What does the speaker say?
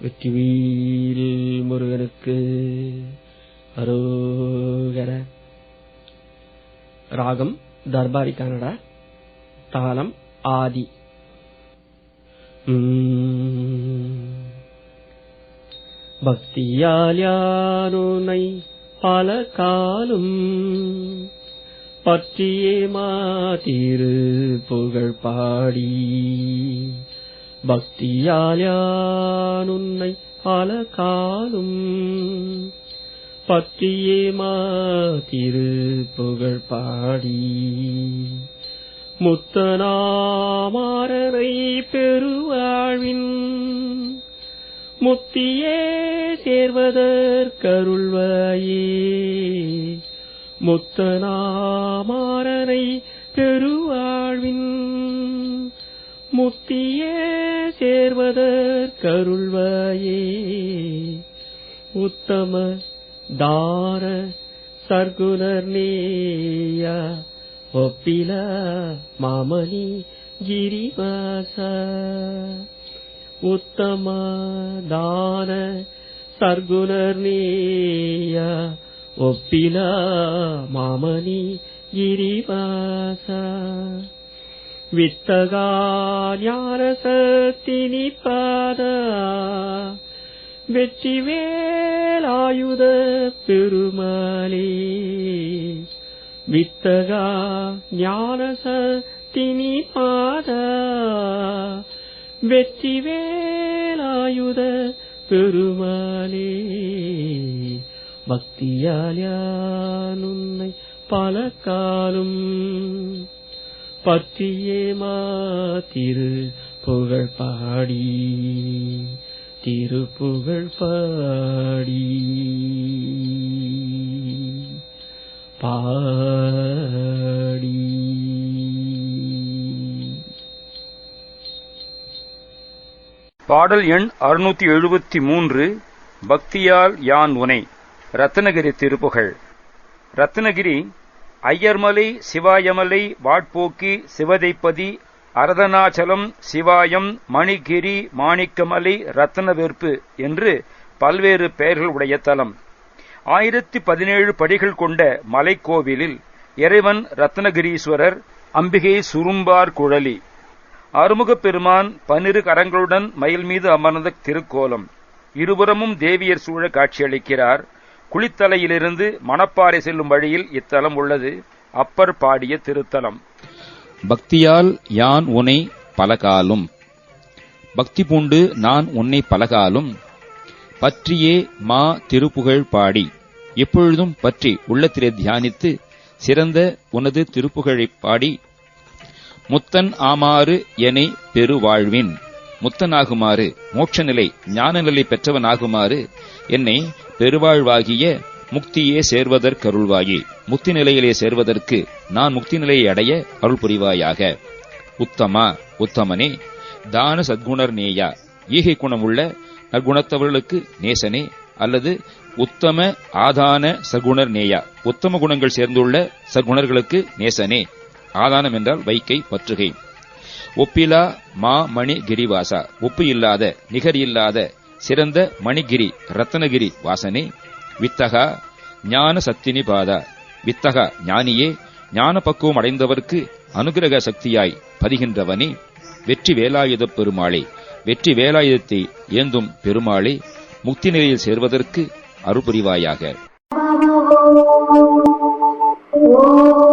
வெற்றிவீல் முருகனுக்கு அரோகர. ராகம் தர்பாரி கனடா தாளம் ஆதி. பக்தியால் யானுனை பல காலும் பற்றியே மாத்திரு புகழ் பாடி. பக்தியால் யானுன்னை பல காலும் பற்றியே மாத்திரு புகழ் பாடி. முத்தனாமாரரை பெருவாழ்வின் முத்தியே சேர்வதற்கருள்வாயே. முத்தனாமாரரை பெருவாழ்வின் முத்தியே சேர்வதற்கருள்வாயே. உத்தம தார சர்க்குணர் நேயா. ஒப்பில மாமணி கிரிவாச. உத்தம தான சர்க்குணர் நேயா. ஒப்பில மாமணி கிரிவாச. வித்தகா ஞானசத்தினி பாத. வெற்றி வேலாயுத பெருமாளே. வித்தகா ஞானசத்தினி பாத. வெற்றி வேலாயுத பெருமாளே பக்தியால் யானுன்னை பல காலும். பற்றியே மாத்திரு புகழ் பாடி திருப்புகழ் பாடி. பா பாடல் எண் அறுநூத்தி எழுபத்தி மூன்று பக்தியால் யான் உனை? ரத்னகிரி திருப்புகழ். ரத்னகிரி ஐயர்மலை சிவாயமலை வாட்போக்கி சிவதைப்பதி அரதனாச்சலம் சிவாயம் மணிகிரி மாணிக்கமலை ரத்னவெற்பு என்று பல்வேறு பெயர்கள் உடைய தலம். ஆயிரத்தி பதினேழு படிகள் கொண்ட மலைக்கோவிலில் இறைவன் ரத்னகிரீஸ்வரர் அம்பிகை சுரும்பார் குழலி. அருமுகப் பெருமான் பன்னிரு கரங்களுடன் மயில் மீது அமர்ந்த திருக்கோலம். இருபுறமும் தேவியர் சூழ காட்சியளிக்கிறார். குளித்தலையிலிருந்து மணப்பாறை செல்லும் வழியில் இத்தலம் உள்ளது. அப்பர் பாடிய திருத்தலம். பக்தியால் யான் உனை பலகாலும். பக்தி பூண்டு நான் உன்னை பலகாலும். பற்றியே மா திருப்புகழ் பாடி. எப்பொழுதும் பற்றி உள்ளத்திலே தியானித்து சிறந்த உனது திருப்புகழைப் பாடி முத்தன் ஆமாறு எனை பெருவாழ்வின். முத்தனாகுமாறு மோட்ச நிலை ஞான நிலை பெற்றவனாகுமாறு என்னை பெருவாழ்வாகிய முக்தியே சேர்வதற்கருள்வாயே முக்தி நிலையிலே சேர்வதற்கு நான் முக்தி நிலையை அடைய அருள் புரிவாயாக உத்தமா உத்தமனே தான சத்குணர் நேயா. ஈகை குணமுள்ள நற்குணத்தவர்களுக்கு நேசனே அல்லது உத்தம ஆதான சகுணர் நேயா. உத்தம குணங்கள் சேர்ந்துள்ள சகுணர்களுக்கு நேசனே. ஆதானம் என்றால் வைக்கை பற்றுகை. ஒப்பிலா மா மணி கிரிவாசா. ஒப்பு இல்லாத நிகர் இல்லாத சிறந்த மணிகிரி ரத்னகிரி வாசனே. வித்தகா ஞான சத்தினி பாதா. வித்தகா ஞானியே ஞான பக்குவம் அடைந்தவர்க்கு அனுகிரக சக்தியாய் பதிகின்றவனே. வெற்றி வேலாயுத பெருமாளே வெற்றி வேலாயுதத்தை ஏந்தும் பெருமாளே முக்தி நிலையில் சேர்வதற்கு அருபுரிவாயாக. ஓம்